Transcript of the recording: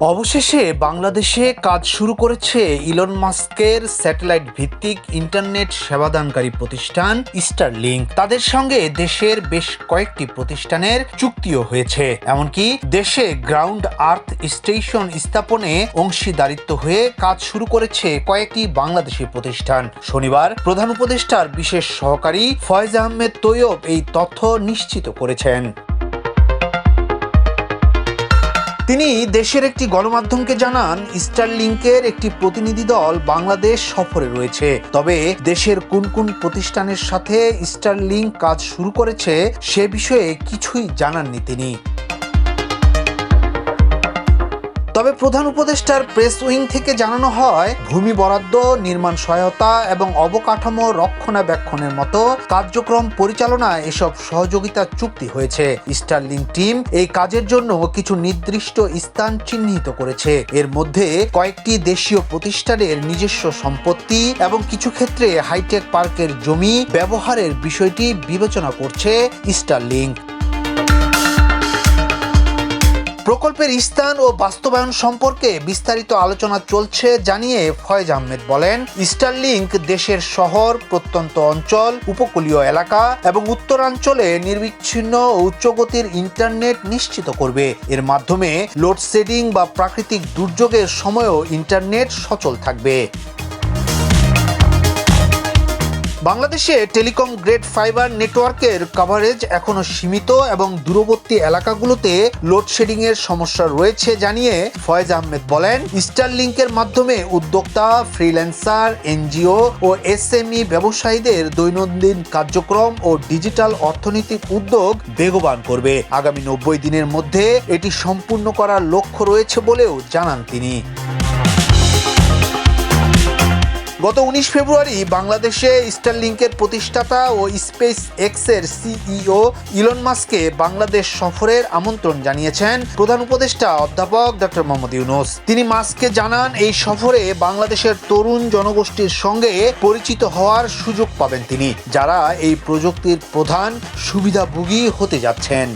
অবশেষে বাংলাদেশে কাজ শুরু করেছে ইলন মাস্কের স্যাটেলাইট ভিত্তিক ইন্টারনেট সেবাদানকারী প্রতিষ্ঠান স্টারলিংক তাদের সঙ্গে দেশের বেশ কয়েকটি প্রতিষ্ঠানের চুক্তিও হয়েছে। এমনকি দেশে গ্রাউন্ড আর্থ স্টেশন স্থাপনে অংশীদারিত্ব হয়ে কাজ শুরু করেছে কয়েকটি বাংলাদেশি প্রতিষ্ঠান। শনিবার প্রধান উপদেষ্টার বিশেষ সহকারী ফয়েজ আহমেদ তৈয়ব এই তথ্য নিশ্চিত করেছেন। তিনি দেশের একটি গণমাধ্যমকে জানান, স্টারলিংকের একটি প্রতিনিধি দল বাংলাদেশ সফরে রয়েছে। তবে দেশের কোন কোন প্রতিষ্ঠানের সাথে স্টারলিংক কাজ শুরু করেছে, সে বিষয়ে কিছুই জানাননি তিনি। তবে প্রধান উপদেষ্টার প্রেস উইং থেকে জানানো হয়, ভূমি বরাদ্দ, নির্মাণ সহায়তা এবং অবকাঠামো রক্ষণাবেক্ষণের মতো কার্যক্রম পরিচালনায় এসব সহযোগিতা চুক্তি হয়েছে। স্টারলিং টিম এই কাজের জন্য কিছু নির্দিষ্ট স্থান চিহ্নিত করেছে। এর মধ্যে কয়েকটি দেশীয় প্রতিষ্ঠানের নিজস্ব সম্পত্তি এবং কিছু ক্ষেত্রে হাইটেক পার্কের জমি ব্যবহারের বিষয়টি বিবেচনা করছে স্টারলিংক প্রকল্পের স্থান ও বাস্তবায়ন সম্পর্কে বিস্তারিত আলোচনা চলছে জানিয়ে ফয়েজ আহমেদ বলেন স্টারলিংক দেশের শহর, প্রত্যন্ত অঞ্চল, উপকূলীয় এলাকা এবং উত্তরাঞ্চলে নির্বিচ্ছিন্ন উচ্চগতির ইন্টারনেট নিশ্চিত করবে। এর মাধ্যমে লোডশেডিং বা প্রাকৃতিক দুর্যোগের সময়ও ইন্টারনেট সচল থাকবে। বাংলাদেশে টেলিকম গ্রেড ফাইবার নেটওয়ার্কের কভারেজ এখনও সীমিত এবং দূরবর্তী এলাকাগুলোতে লোডশেডিং এর সমস্যা রয়েছে জানিয়ে ফয়েজ আহমেদ বলেন স্টারলিংকের মাধ্যমে উদ্যোক্তা ফ্রিল্যান্সার এনজিও ও এসএমই ব্যবসায়ীদের দৈনন্দিন কার্যক্রম ও ডিজিটাল অর্থনৈতিক উদ্যোগ বেগবান করবে। আগামী নব্বই দিনের মধ্যে এটি সম্পূর্ণ করার লক্ষ্য রয়েছে বলেও জানান তিনি। গত উনিশ ফেব্রুয়ারি বাংলাদেশে স্টারলিংকের প্রতিষ্ঠাতা ও স্পেস এক্সের সিইও ইলন মাস্ককে বাংলাদেশ সফরের আমন্ত্রণ জানিয়েছেন প্রধান উপদেষ্টা অধ্যাপক ডক্টর মোহাম্মদ ইউনুস। তিনি মাস্ককে জানান, এই সফরে বাংলাদেশের তরুণ জনগোষ্ঠীর সঙ্গে পরিচিত হওয়ার সুযোগ পাবেন তিনি, যারা এই প্রযুক্তির প্রধান সুবিধাভোগী হতে যাচ্ছেন।